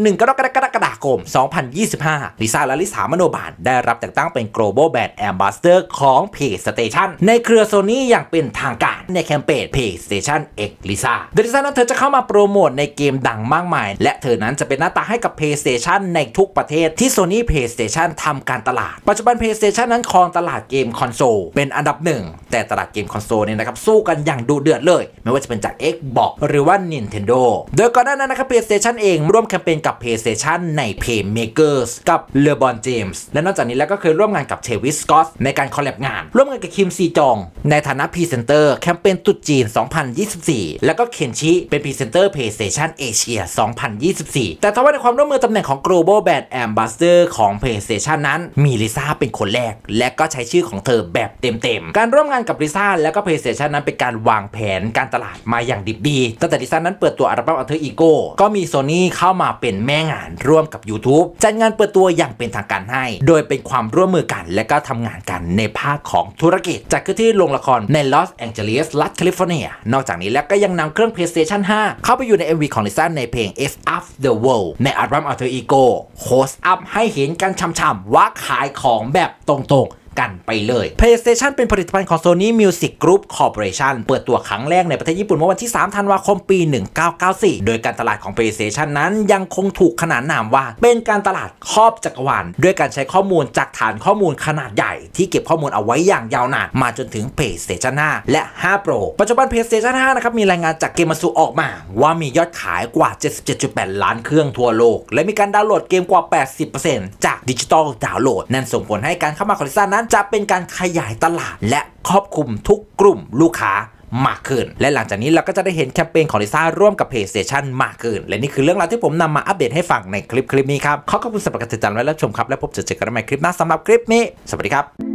1กรกฎาคม 2025 ลิซ่าและลิสามโนบาลได้รับแต่งตั้งเป็น global brand ambassador ของ PlayStation ในเครือโซนี่อย่างเป็นทางการในแคมเปญ PlayStation X Lisa โดยลิซ่านั้นเธอจะเข้ามาโปรโมทในเกมดังมากมาย และเธอนั้นจะเป็นหน้าตาให้กับ PlayStation ในทุกประเทศที่ Sony PlayStation ทำการตลาด ปัจจุบัน PlayStation นั้นครองตลาดเกมคอนโซลเป็นอันดับหนึ่งแต่ตลาดเกมคอนโซลเนี่ยนะครับสู้กันอย่างดุเดือดเลย ไม่ว่าจะเป็นจาก Xbox หรือว่า Nintendo โดยก่อนหน้านั้นนะครับ PlayStation เองร่วมแคมเปญกับ PlayStation ใน Playmakers กับ LeBron James และนอกจากนี้แล้วก็เคยร่วมงานกับ Travis Scott ในการคอลแลบงาน ร่วมงานกับคิมซีจอง ในฐานะพรีเซนเตอร์แคมเปญตรุษจีน 2024 แล้วก็เคนชิเป็นพรีเซนเตอร์ PlayStation Asia 2024 แต่ทว่าในความร่วมมือตำแหน่งของ Global Brand Ambassador ของ PlayStation นั้น มีลิซ่าเป็นคนแรก และก็ใช้ชื่อของเธอแบบเต็มๆ การร่วมงานกับลิซ่าและก็ PlayStation นั้นเป็นการวางแผนการตลาดมาอย่างดิบดีตั้งแต่ลิซ่านั้นเปิดตัวอัลบั้ม Alter Ego ก็มี Sony เข้ามาเป็นแม่งานร่วมกับ YouTube จัดงานเปิดตัวอย่างเป็นทางการให้ โดยเป็นความร่วมมือกันและก็ทำงานกันในภาคของธุรกิจจัดขึ้นที่โรงละครในลอสแองเจลิสรัฐแคลิฟอร์เนีย นอกจากนี้แล้วก็ยังนำเครื่อง PlayStation 5 เข้าไปอยู่ใน MV ของลิซ่าในเพลง F Up the World ในอัลบั้ม Alter Ego โฮสอัพให้เห็นกันช่ำๆว่าขายของแบบตรงๆ กันไปเลย PlayStation เป็นผลิตภัณฑ์ของ Sony Music Group Corporation เปิดตัวครั้งแรกในประเทศญี่ปุ่นเมื่อวันที่ 3 ธันวาคมปี 1994 โดยการตลาดของ PlayStation นั้นยังคงถูกขนานนามว่า เป็นการตลาดครอบจักรวาลด้วยการใช้ข้อมูลจากฐานข้อมูลขนาดใหญ่ ที่เก็บข้อมูลเอาไว้อย่างยาวนานมาจนถึง PlayStation 5 และ 5 Pro ปัจจุบัน PlayStation 5 นะครับมีรายงานจากเกมมาซูออกมา ว่ามียอดขายกว่า 77.8 ล้านเครื่องทั่วโลก และมีการดาวน์โหลดเกมกว่า 80%จากดิจิตอลดาวน์โหลด นั่นส่งผลให้การเข้ามาของลิซ่านั้นจะเป็นการขยายตลาด และครอบคลุมทุกกลุ่มลูกค้ามากขึ้น และหลังจากนี้เราก็จะได้เห็นแคมเปญของลิซ่าร่วมกับ PlayStation มากขึ้น และนี่คือเรื่องราวที่ผมนำมาอัปเดตให้ฟังในคลิปคลิปนี้ครับขอขอบคุณสำหรับการติดตามและรับชมครับ และพบเจอกันใหม่คลิปหน้าสำหรับคลิปนี้ สวัสดีครับ